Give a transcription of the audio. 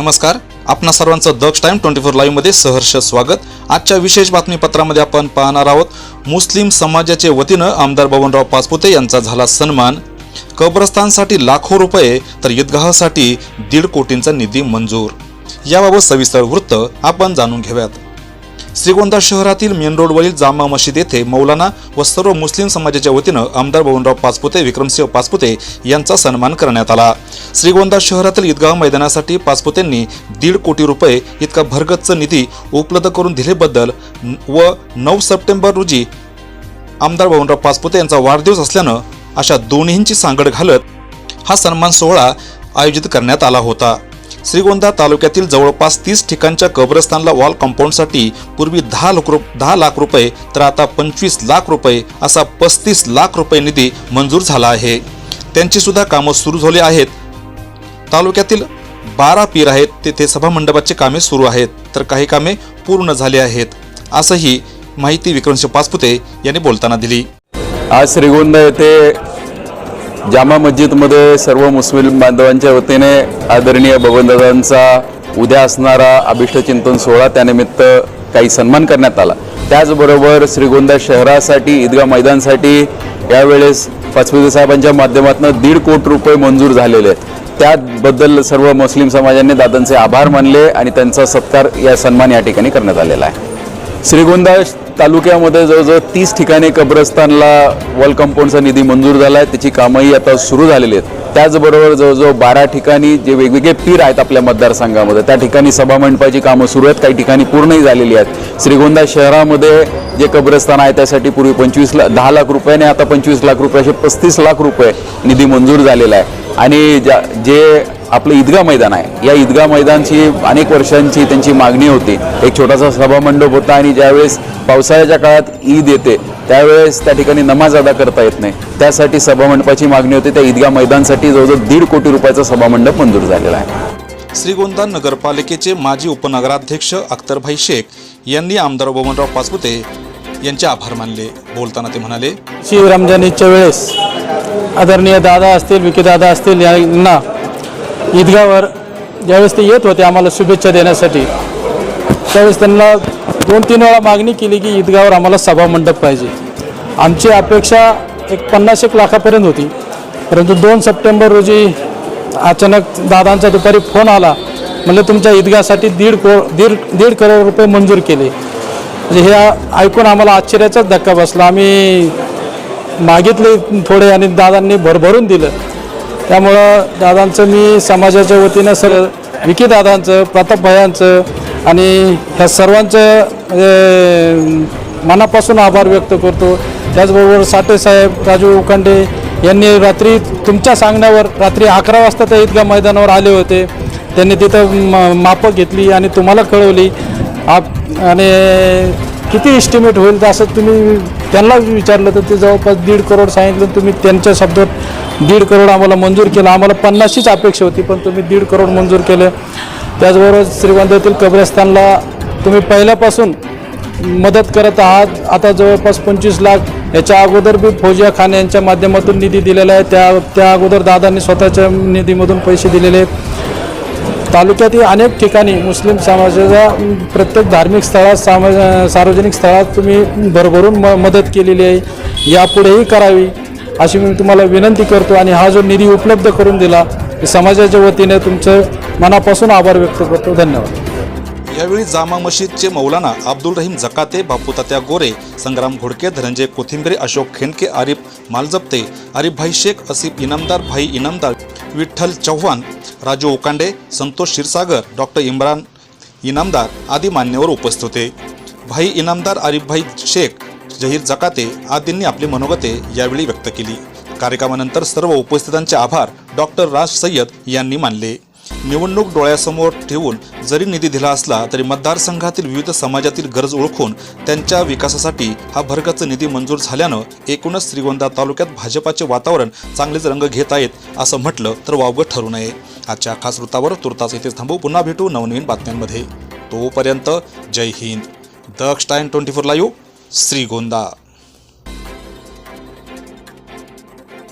नमस्कार. आपणा सर्वांचं दक्ष टाइम ट्वेंटी फोर लाईव्हमध्ये सहर्ष स्वागत. आजच्या विशेष बातमीपत्रामध्ये आपण पाहणार आहोत मुस्लिम समाजाचे वतीनं आमदार बबनराव पाचपुते यांचा झाला सन्मान. कब्रस्तानसाठी लाखो रुपये तर ईदगाहसाठी दीड कोटींचा निधी मंजूर. याबाबत सविस्तर वृत्त आपण जाणून घेऊयात. श्रीगोंदा शहरातील मेन रोडवरील जामा मशीद येथे मौलाना व सर्व मुस्लिम समाजाच्या वतीनं आमदार बबनराव पाचपुते विक्रमसिंह पाचपुते यांचा सन्मान करण्यात आला. श्रीगोंदा शहरातील ईदगाह मैदानासाठी पाचपुतेंनी दीड कोटी रुपये इतका भरगच्च निधी उपलब्ध करून दिल्याबद्दल व नऊ सप्टेंबर रोजी आमदार बबनराव पाचपुते यांचा वाढदिवस असल्यानं अशा दोन्हींची सांगड घालत हा सन्मान सोहळा आयोजित करण्यात आला होता. श्रीगोंदा तालुक्यातील जवळपास तीस ठिकाणच्या कब्रस्तानला वॉल कंपाऊंडसाठी पूर्वी दहा लाख रुप दहा लाख रुपये तर आता पंचवीस लाख रुपये असा पस्तीस लाख रुपये निधी मंजूर झाला आहे. त्यांची सुद्धा कामं सुरू झाली आहेत. तालुक्यातील बारा पीर आहेत तेथे सभामंडपाची कामे सुरू आहेत तर काही कामे पूर्ण झाली आहेत. असंही माहिती विक्रमसिंह पाचपुते यांनी बोलताना दिली. आज श्रीगोंदा येथे जामा मस्जिदमध्ये सर्व मुस्लिम बांधवांच्या वतीने आदरणीय बबनदादांचा उद्या असणारा अभिष्टचिंतन सोहळा त्यानिमित्त काही सन्मान करण्यात आला. त्याचबरोबर श्रीगोंदा शहरासाठी ईदगाह मैदानसाठी यावेळेस पाचपुते साहेबांच्या माध्यमातून दीड कोटी रुपये मंजूर झालेले आहेत. त्याबद्दल सर्व मुस्लिम समाजाने दादांचे आभार मानले आणि त्यांचा सत्कार या सन्मान या ठिकाणी करण्यात आलेला आहे. श्रीगोंदा तालुक्यामध्ये जवळजवळ तीस ठिकाणी कब्रस्तानला वॉल कंपाऊंडचा निधी मंजूर झाला आहे त्याची कामंही आता सुरू झालेली आहेत. त्याचबरोबर जवळजवळ बारा ठिकाणी जे वेगवेगळे पीर आहेत आपल्या मतदारसंघामध्ये त्या ठिकाणी सभामंडपाची कामं सुरू आहेत. काही ठिकाणी पूर्णही झालेली आहेत. श्रीगोंदा शहरामध्ये जे कब्रस्तान आहे त्यासाठी पूर्वी पंचवीस ला दहा लाख रुपयाने आता पंचवीस लाख रुपये असे पस्तीस लाख रुपये निधी मंजूर झालेला आहे. आणि ज्या जे आपलं ईदगा मैदान आहे या ईदगा मैदानची अनेक वर्षांची त्यांची मागणी होती. एक छोटासा सभामंडप होता आणि ज्यावेळेस पावसाळ्याच्या काळात ईद येते त्यावेळेस त्या ठिकाणी नमाज अदा करता येत नाही. त्यासाठी सभामंडपाची मागणी होती त्या ईदगाह मैदानसाठी जवळजवळ दीड कोटी रुपयाचा सभामंडप मंजूर झालेला आहे. श्रीगोंदा नगरपालिकेचे माजी उपनगराध्यक्ष अख्तरभाई शेख यांनी आमदार बबनराव पाचपुते यांचे आभार मानले. बोलताना ते म्हणाले शी रमजान ईदच्या वेळेस आदरणीय दादा असतील विकी दादा असतील यांना ईदगावर ज्यावेळेस ते येत होते आम्हाला शुभेच्छा देण्यासाठी त्यावेळेस त्यांना दोन तीन वेळा मागणी केली की ईदगावर आम्हाला सभामंडप पाहिजे. आमची अपेक्षा एक पन्नास एक लाखापर्यंत होती. परंतु दोन सप्टेंबर रोजी अचानक दादांचा दुपारी फोन आला. म्हणजे तुमच्या ईदगासाठी दीड को दीड दीड करोड रुपये मंजूर केले. म्हणजे हे ऐकून आम्हाला आश्चर्याचाच धक्का बसला. आम्ही मागितले थोडे आणि दादांनी भरभरून दिलं. त्यामुळं दादांचं मी समाजाच्या वतीनं सर विकी दादांचं प्रताप भयांचं आणि ह्या सर्वांचं म्हणजे मनापासून आभार व्यक्त करतो. त्याचबरोबर साठेसाहेब राजू उखंडे यांनी रात्री तुमच्या सांगण्यावर रात्री अकरा वाजता त्या ईदगाह मैदानावर आले होते. त्यांनी तिथं म मापं घेतली आणि तुम्हाला कळवली. आप आणि किती इस्टिमेट होईल तर असं तुम्ही त्यांना विचारलं तर ते जवळपास दीड करोड सांगितलं तुम्ही त्यांच्या शब्दात दीड करोड आम्हाला मंजूर केलं. आम्हाला पन्नासचीच अपेक्षा होती पण तुम्ही दीड करोड मंजूर केलं. त्याचबरोबर श्रीगोंद्यातील कब्रस्तानला तुम्ही पहिल्यापासून मदत करत आहात. आता जवळपास पंचवीस लाख याच्या अगोदर बी फौजिया खान यांच्या माध्यमातून निधी दिलेला आहे. त्या त्या अगोदर दादांनी स्वतःच्या निधीमधून पैसे दिलेले आहेत. तालुक्यातील अनेक ठिकाणी मुस्लिम समाजाच्या प्रत्येक धार्मिक स्थळात सामा सार्वजनिक स्थळात तुम्ही भरभरून म मदत केलेली आहे. यापुढेही करावी अशी मी तुम्हाला विनंती करतो आणि हा जो निधी उपलब्ध करून दिला समाजाच्या वतीने तुमचं मनापासून आभार व्यक्त करतो. धन्यवाद. यावेळी जामा मशीदचे मौलाना अब्दुल रहीम जकाते बापू तात्या गोरे संग्राम घोडके धनंजय कोथिंबरे अशोक खेनके आरिफ मालजप्ते आरिफभाई शेख असिफ इनामदार भाई इनामदार विठ्ठल चव्हाण राजू ओकांडे संतोष क्षीरसागर डॉक्टर इम्रान इनामदार आदी मान्यवर उपस्थित होते. भाई इनामदार आरिफभाई शेख जहीर जकाते आदींनी आपली मनोगते यावेळी व्यक्त केली. कार्यक्रमानंतर सर्व उपस्थितांचे आभार. डॉक्टर राज सय्यद यांनी मानले. निवडणूक डोळ्यासमोर ठेवून जरी निधी दिला असला तरी मतदारसंघातील विविध समाजातील गरज ओळखून त्यांच्या विकासासाठी हा भरगच निधी मंजूर झाल्यानं एकूणच श्रीगोंदा तालुक्यात भाजपाचे वातावरण चांगलेच रंग घेत आहेत असं म्हटलं तर वावगं ठरू नये. आजच्या खास वृत्तावर तुर्तास इथेच थांबू. पुन्हा भेटू नवनवीन बातम्यांमध्ये. तोपर्यंत जय Hind. Daksh time twenty four live Shrigonda.